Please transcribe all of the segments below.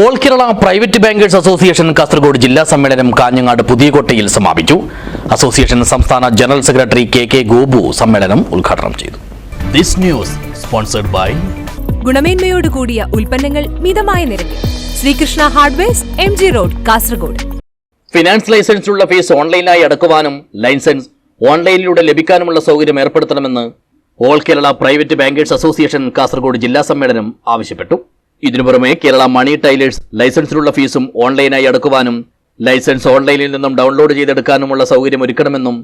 All Kerala private bankers association Kasaragod ജില്ലാ സമ്മേളനം കാഞ്ഞങ്ങാട് പുതിയകോട്ടയിൽ സമാപിച്ചു അസോസിയേഷൻ സംസ്ഥാന general secretary K K Gopu സമ്മേളനം ഉദ്ഘാടനം ചെയ്തു ദിസ് ന്യൂസ് സ്പോൺസർഡ് ബൈ ഗുണമേന്മയോട് കൂടിയ ഉൽപ്പന്നങ്ങൾ മിതമായ നിരക്കിൽ. Sreekrishna hardwares M G road Kasaragod finance ലൈസൻസിലുള്ള fees ഓൺലൈനായി അടക്കുവാനും ലൈസൻസ് ഓൺലൈനിലൂടെ ലഭിക്കാനുമുള്ള സൗകര്യം ഏർപ്പെടുത്തണമെന്ന് all Kerala private bankers association Kasaragod ജില്ലാ സമ്മേളനം ആവശ്യപ്പെട്ടു. ഇതിനു പുറമെ കേരള മണി ടൈലേഴ്സ് ലൈസൻസിലുള്ള ഫീസും ഓൺലൈനായി അടക്കുവാനും ലൈസൻസ് ഓൺലൈനിൽ നിന്നും ഡൗൺലോഡ് ചെയ്തെടുക്കാനുമുള്ള സൗകര്യം ഒരുക്കണമെന്നും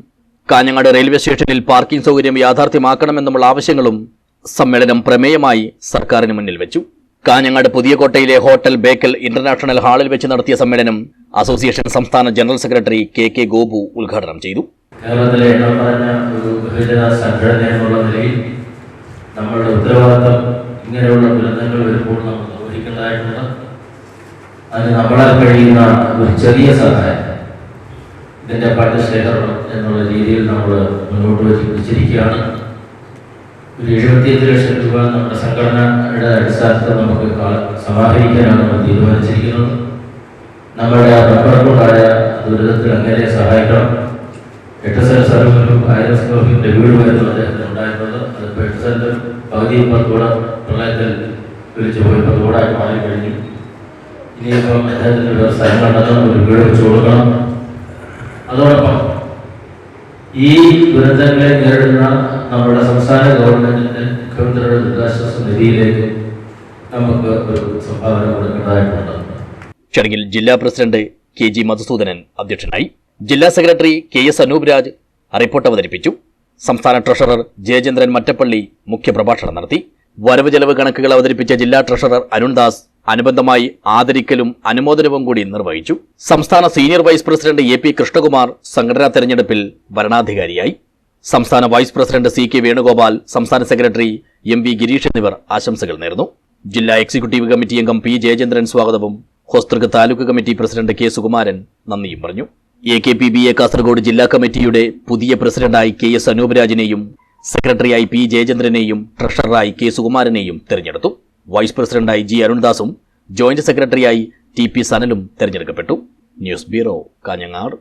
കാഞ്ഞങ്ങാട് റെയിൽവേ സ്റ്റേഷനിൽ പാർക്കിംഗ് സൗകര്യം യാഥാർത്ഥ്യമാക്കണമെന്നുമുള്ള ആവശ്യങ്ങളും സമ്മേളനം പ്രമേയമായി സർക്കാരിന് മുന്നിൽ വെച്ചു. കാഞ്ഞങ്ങാട് പുതിയ കോട്ടയിലെ ഹോട്ടൽ ബേക്കൽ ഇന്റർനാഷണൽ ഹാളിൽ വെച്ച് നടത്തിയ സമ്മേളനം അസോസിയേഷൻ സംസ്ഥാന general secretary K K Gopu ഉദ്ഘാടനം ചെയ്തു. കേരളത്തിലെ ഒരു സംഘടന എന്നുള്ള നിലയിൽ നമ്മളുടെ ഉത്തരവാദിത്തം ഇങ്ങനെയുള്ള ദുരന്തങ്ങൾ വരുമ്പോൾ നമ്മൾ നിർവഹിക്കേണ്ടതായിട്ടുണ്ട് അതിന് നമ്മളാൽ കഴിയുന്ന ഒരു ചെറിയ സഹായം. ഇതിന്റെ പണ്ട് ശേഖരണം എന്നുള്ള രീതിയിൽ നമ്മൾ മുന്നോട്ട് വെച്ച് പിടിച്ചിരിക്കുകയാണ് ഒരു എഴുപത്തിയഞ്ച് ലക്ഷം രൂപ നമ്മുടെ സംഘടനയുടെ അടിസ്ഥാനത്തിൽ നമുക്ക് സമാഹരിക്കാനാണ് നമ്മൾ തീരുമാനിച്ചിരിക്കുന്നത്. നമ്മുടെ റബ്ബർക്കുണ്ടായ ദുരിതത്തിൽ അങ്ങനെ സഹായിക്കണം. എട്ട് സെന്റ് സ്ഥലം ഒരു ആയിരം സ്ക്വയർ ഫീറ്റിന്റെ വീട് വരുന്നു അദ്ദേഹത്തിന് ഉണ്ടായിരുന്നത്. അതിപ്പോൾ എട്ട് സെന്റ് പകുതി കൂടെ പ്രളയത്തിൽ വിളിച്ചു പോയി ഇപ്പം മാറി കഴിഞ്ഞു ഇനിയിപ്പം അദ്ദേഹത്തിന് വേറെ സ്ഥലം കണ്ടെത്തണം ഒരു വീട് വെച്ച് കൊടുക്കണം. അതോടൊപ്പം ഈ ദുരന്തങ്ങളെ നേരിടുന്ന നമ്മുടെ സംസ്ഥാന ഗവൺമെന്റിന്റെ മുഖ്യമന്ത്രിയുടെ ദുരിതാശ്വാസ നിധിയിലേക്ക് നമുക്ക് ഒരു സംഭാവന കൊടുക്കേണ്ടതായിട്ടുണ്ട്. ചടങ്ങിൽ ജില്ലാ പ്രസിഡന്റ് കെ ജി മധുസൂദനൻ അധ്യക്ഷനായി ജില്ലാ secretary K S Anoop Raj report അവതരിപ്പിച്ചു. സംസ്ഥാന ട്രഷറർ ജയചന്ദ്രൻ മറ്റപ്പള്ളി മുഖ്യപ്രഭാഷണം നടത്തി. വരവ് ചെലവ് കണക്കുകൾ അവതരിപ്പിച്ച ജില്ലാ ട്രഷറർ അരുൺദാസ് അനുബന്ധമായി ആദരിക്കലും അനുമോദനവും കൂടി നിർവഹിച്ചു. സംസ്ഥാന senior vice president A P Krishnakumar സംഘടനാ തെരഞ്ഞെടുപ്പിൽ വരണാധികാരിയായി സംസ്ഥാന vice president C K Venugopal സംസ്ഥാന സെക്രട്ടറി എം വി ഗിരീഷ് എന്നിവർ ആശംസകൾ നേർന്നു. ജില്ലാ എക്സിക്യൂട്ടീവ് കമ്മിറ്റി അംഗം പി ജയചന്ദ്രൻ സ്വാഗതവും Hosdurg taluk committee president K Sukumaran നന്ദിയും പറഞ്ഞു. A K P B A Kasaragod ജില്ലാ കമ്മിറ്റിയുടെ പുതിയ പ്രസിഡന്റായി കെ എസ് അനൂപ് രാജിനെയും സെക്രട്ടറിയായി പി ജയചന്ദ്രനെയും ട്രഷററായി കെ സുകുമാരനെയും തെരഞ്ഞെടുത്തു. വൈസ് പ്രസിഡന്റായി ജി അരുൺദാസും ജോയിന്റ് സെക്രട്ടറിയായി ടി പി സനലും തെരഞ്ഞെടുക്കപ്പെട്ടു. News bureau Kanhangad.